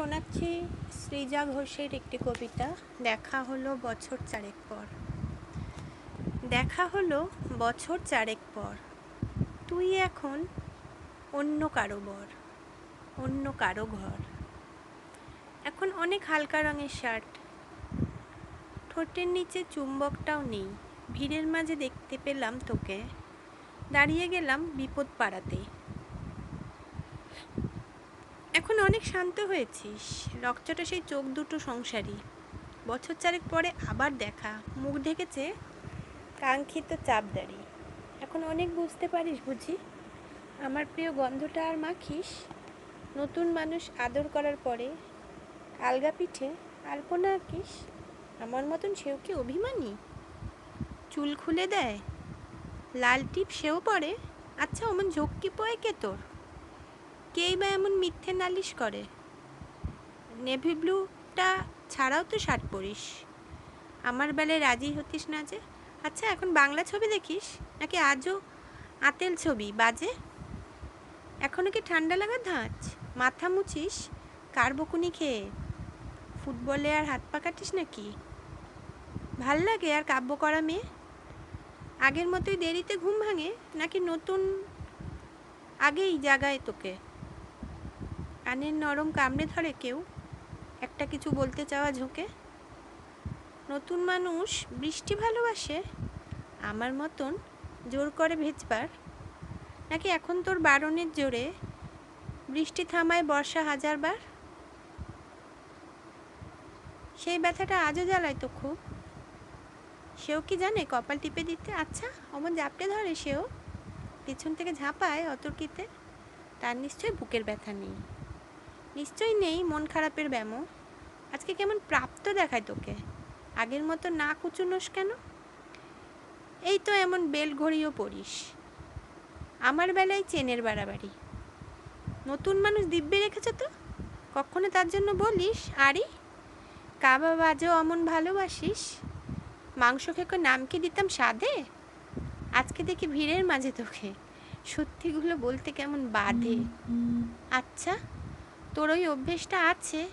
শোনাচ্ছি সৃজা ঘোষের একটি কবিতা, দেখা হলো বছর চারেক পর। দেখা হলো বছর চারেক পর। তুই এখন অন্য কারও বর, অন্য কারও ঘর। এখন অনেক হালকা রঙের শার্ট। ঠোঁটের নিচে চুম্বকটাও নেই। ভিড়ের মাঝে দেখতে পেলাম তোকে। দাঁড়িয়ে গেলাম বিপদ পাড়াতে। এখন অনেক শান্ত হয়েছিস। রকচটা সেই চোখ দুটো সংসারী। বছর চারেক পরে আবার দেখা। মুখ ঢেকেছে কাঙ্ক্ষিত চাপদারি এখন অনেক বুঝতে পারিস বুঝি। আমার প্রিয় গন্ধটা আর মাখিস? নতুন মানুষ আদর করার পরে আলগা পিঠে আলপনা আঁকিস? আমার মতন সেও কি অভিমানী? চুল খুলে দেয়? লাল টিপ সেও পরে? আচ্ছা অমন ঝক্কি পয় কে তোর? কেই বা এমন মিথ্যে নালিশ করে? নেভি ব্লুটা ছাড়াও তো শার্ট পরিস। আমার বেলায় রাজি হতিস না যে? আচ্ছা এখন বাংলা ছবি দেখিস? নাকি আজও আতেল ছবি? বাজে? এখনও কি ঠান্ডা লাগা ধাঁচ? মাথা মুছিস? কার বকুনি খেয়ে? ফুটবলে আর হাত পা কাটিস নাকি? ভালো লাগে আর কাব্য করা মেয়ে? আগের মতোই দেরিতে ঘুম ভাঙে? নাকি নতুন আগেই জাগায় তোকে? কানের নরম কামড়ে ধরে কেউ? একটা কিছু বলতে চাওয়া ঝোঁকে? নতুন মানুষ বৃষ্টি ভালোবাসে? আমার মতন জোর করে ভেজবার? নাকি এখন তোর বারণের জোরে বৃষ্টি থামায় বর্ষা হাজারবার? সেই ব্যথাটা আজও জ্বালায় তো খুব। সেও কি জানে কপাল টিপে দিতে? আচ্ছা অমন জাপটে ধরে সেও? পিছন থেকে ঝাঁপায় অতর্কিতে? তার নিশ্চয়ই বুকের ব্যথা নেই। নিশ্চয়ই নেই মন খারাপের ব্যামো। আজকে কেমন প্রাপ্ত দেখায় তোকে। আগের মতো না কুচুনোস কেন? এই তো এমন বেল ঘড়িও পড়িস। আমার বেলায় চেনের বাড়াবাড়ি। নতুন মানুষ দিব্যে রেখেছে তো? কখনো তার জন্য বলিস? আরে, কাবা বাজেও অমন ভালোবাসিস? মাংস খেকো নাম কি দিতাম স্বাদে? আজকে দেখি ভিড়ের মাঝে তোকে। সত্যিগুলো বলতে কেমন বাধে। আচ্ছা তোর ওই অভ্যেসটা আছে।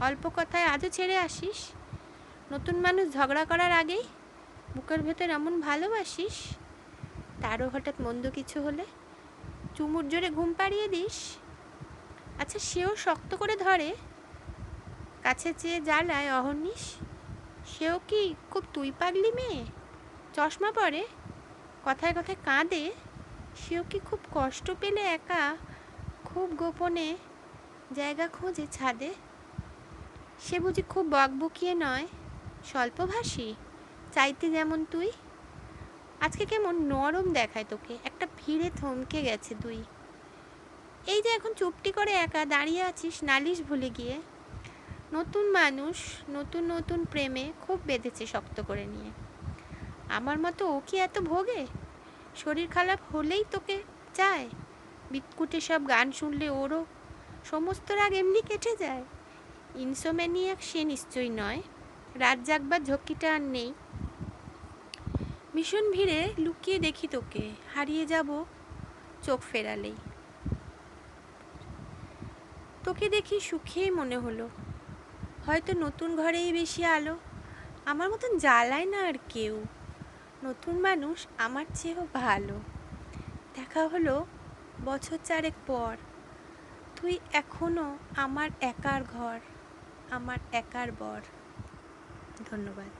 অল্প কথায় আজও ছেড়ে আসিস। নতুন মানুষ ঝগড়া করার আগেই বুকের ভেতর এমন ভালোবাসিস। তারও হঠাৎ মন্দ কিছু হলে চুমুর জোরে ঘুম পাড়িয়ে দিস। আচ্ছা সেও শক্ত করে ধরে। কাছে চেয়ে জ্বালায় অহর্নিশ সেও কি খুব তুই পাগলি মেয়ে? চশমা পরে, কথায় কথায় কাঁদে। সেও কি খুব কষ্ট পেলে একা, খুব গোপনে জায়গা খোঁজে ছাদে। সে বুঝি খুব বকবকিয়ে নয়, স্বল্পভাষী। চাইতে যেমন তুই। আজকে কেমন নরম দেখায় তোকে, একটা ভিড়ে থমকে গেছে তুই এই যে এখন চুপটি করে একা দাঁড়িয়ে আছিস নালিশ ভুলে গিয়ে। নতুন মানুষ, নতুন নতুন প্রেমে খুব বেঁধেছে শক্ত করে নিয়ে। আমার মতো ও কি এত ভোগে? শরীর খারাপ হলেই তোকে চায়? বিটকুটে সব গান শুনলে ওরও সমস্ত রাগ এমনি কেটে যায়। ইনসোম্যানিয়াক সে নিশ্চয়ই নয়। রাত জাগবার ঝক্কিটা আর নেই। ভীষণ ভিড়ে লুকিয়ে দেখি তোকে। হারিয়ে যাব চোখ ফেরালেই। তোকে দেখি সুখেই মনে হলো। হয়তো নতুন ঘরেই বেশি আলো। আমার মতন জ্বালায় না আর কেউ। নতুন মানুষ আমার চেয়েও ভালো। দেখা হলো বছর চারেক পর। তুই এখনও আমার একার ঘর আমার একার বর। ধন্যবাদ।